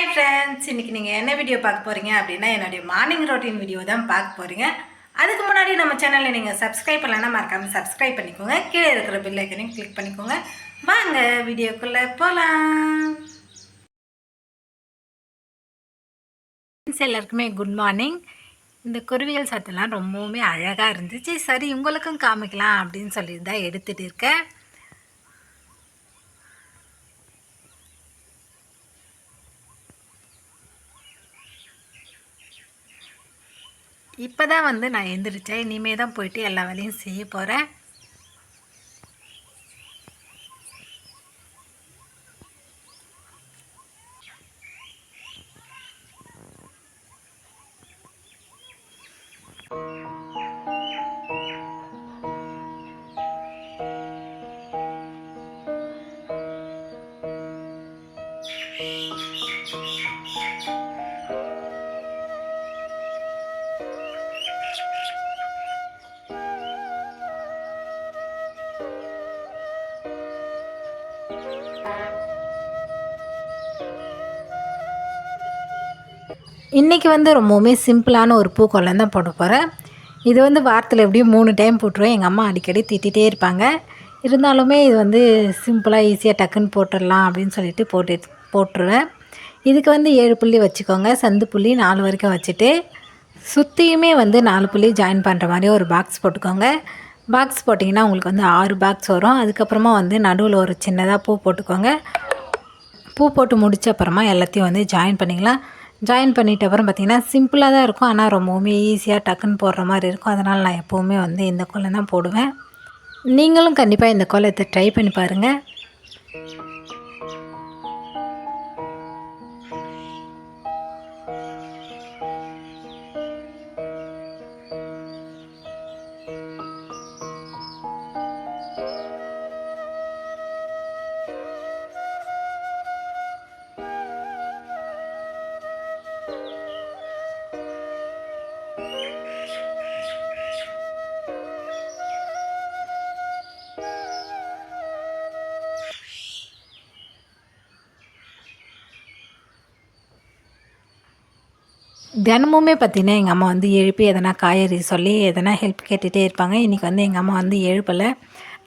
Hi friends இன்றைக்கி நீங்கள் என்ன வீடியோ பார்க்க போகிறீங்க அப்படின்னா என்னுடைய மார்னிங் ரொட்டீன் வீடியோ தான் பார்க்க போகிறீங்க அதுக்கு முன்னாடி நம்ம சேனலில் நீங்கள் சப்ஸ்கிரைப் பண்ணலன்னா மறக்காமல் சப்ஸ்கிரைப் பண்ணிக்கோங்க. கீழே இருக்கிற பில்லைக்கனையும் கிளிக் பண்ணிக்கோங்க. வாங்க வீடியோக்குள்ளே போகலாம் எல்லாருக்குமே குட் மார்னிங் இந்த குருவிகள் சத்தெல்லாம் ரொம்பவுமே அழகாக இருந்துச்சு. சரி உங்களுக்கும் காமிக்கலாம் அப்படின்னு சொல்லி தான் எடுத்துகிட்டு இருக்கேன். இப்போ தான் வந்து நான் எந்திரிச்சேன். இனிமே தான் போயிட்டு எல்லா வேலையும் செய்ய போகிறேன் இன்றைக்கி வந்து ரொம்பவுமே சிம்பிளான ஒரு பூக்கோலம் தான் போட போகிறேன் இது வந்து வாரத்தில் எப்படியும் மூணு டைம் போட்டுருவேன். எங்கள் அம்மா அடிக்கடி திட்டிகிட்டே இருப்பாங்க. இருந்தாலுமே இது வந்து சிம்பிளாக ஈஸியாக டக்குன்னு போட்டுடலாம் அப்படின்னு சொல்லிட்டு போட்டு போட்டுருவேன். இதுக்கு வந்து ஏழு புள்ளி வச்சுக்கோங்க. சந்து புள்ளி நாலு வரைக்கும் வச்சுட்டு சுற்றியுமே வந்து நாலு புள்ளி ஜாயின் பண்ணுற மாதிரி ஒரு பாக்ஸ் போட்டுக்கோங்க. பாக்ஸ் போட்டிங்கன்னா உங்களுக்கு வந்து ஆறு பாக்ஸ் வரும். அதுக்கப்புறமா வந்து நடுவில் ஒரு சின்னதாக பூ போட்டுக்கோங்க. பூ போட்டு முடித்த அப்புறமா எல்லாத்தையும் வந்து ஜாயின் பண்ணிக்கலாம். ஜாயின் பண்ணிட்ட அப்புறம் பார்த்திங்கன்னா சிம்பிளாக தான் இருக்கும். ஆனால் ரொம்பவுமே ஈஸியாக டக்குன்னு போடுற மாதிரி இருக்கும். அதனால் நான் எப்போவுமே வந்து இந்த கோலம் தான் போடுவேன். நீங்களும் கண்டிப்பாக இந்த கோலத்தை ட்ரை பண்ணி பாருங்கள் தினமுமே பார்த்தீங்கன்னா எங்கள் அம்மா வந்து எழுப்பி எதனா காய்கறி சொல்லி எதனா ஹெல்ப் கேட்டுகிட்டே இருப்பாங்க. இன்றைக்கி வந்து எங்கள் அம்மா வந்து எழுப்பலை.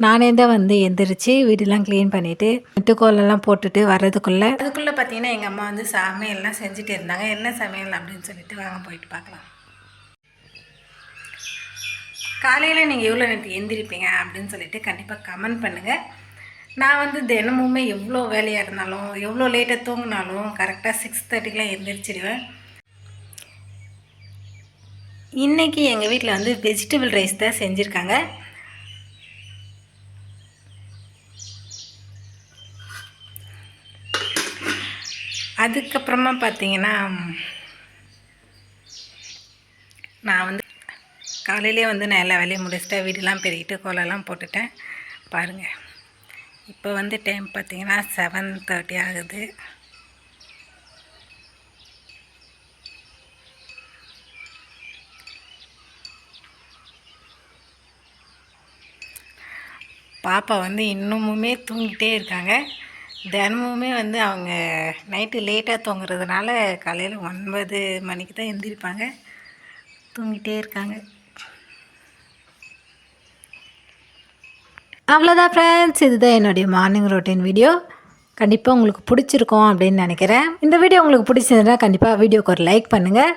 நானே தான் வந்து எந்திரிச்சு வீடெல்லாம் க்ளீன் பண்ணிவிட்டு முட்டுக்கோலெல்லாம் போட்டுட்டு வர்றதுக்குள்ளே அதுக்குள்ளே பார்த்தீங்கன்னா எங்கள் அம்மா வந்து சமையல்லாம் செஞ்சுட்டு இருந்தாங்க. என்ன சமையல் அப்படின்னு சொல்லிட்டு வாங்க போயிட்டு பார்க்கலாம். காலையில் நீங்கள் எவ்வளோ நேரத்துக்கு எந்திரிப்பீங்க அப்படின்னு சொல்லிட்டு கண்டிப்பாக கமெண்ட் பண்ணுங்கள் நான் வந்து தினமுமே எவ்வளோ வேலையாக இருந்தாலும் எவ்வளோ லேட்டாக தூங்கினாலும் கரெக்டாக சிக்ஸ் தேர்ட்டிக்கெலாம் எந்திரிச்சிடுவேன். இன்றைக்கி எங்கள் வீட்டில் வந்து வெஜிடபிள் ரைஸ் தான் செஞ்சுருக்காங்க. அதுக்கப்புறமா பார்த்தீங்கன்னா நான் வந்து காலையிலே வந்து நான் எல்லா வேலையும் முடிச்சுட்டேன் வீடெல்லாம் பெருகிட்டு கோலெல்லாம் போட்டுட்டேன். பாருங்கள் இப்போ வந்து டைம் பார்த்தீங்கன்னா செவன் தேர்ட்டி ஆகுது. பாப்பா வந்து இன்னமுமே தூங்கிட்டே இருக்காங்க. தினமுமே வந்து அவங்க நைட்டு லேட்டாக தூங்குறதுனால காலையில் ஒன்பது மணிக்கு தான் எழுந்திரிப்பாங்க தூங்கிட்டே இருக்காங்க. அவ்வளோதான் ஃப்ரெண்ட்ஸ் இதுதான் என்னுடைய மார்னிங் ரொட்டீன் வீடியோ கண்டிப்பாக உங்களுக்கு பிடிச்சிருக்கோம் அப்படின்னு நினைக்கிறேன். இந்த வீடியோ உங்களுக்கு பிடிச்சிருந்தா கண்டிப்பாக வீடியோக்கு ஒரு லைக் பண்ணுங்கள்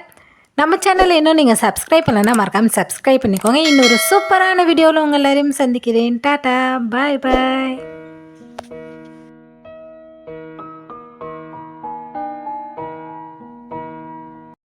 நம்ம சேனலில் இன்னும் நீங்கள் சப்ஸ்கிரைப் பண்ணலன்னா மறக்காமல் சப்ஸ்கிரைப் பண்ணிக்கோங்க. இன்னொரு சூப்பரான வீடியோவில் உங்கள் எல்லாரையும் சந்திக்கிறேன். டாட்டா பாய் பாய்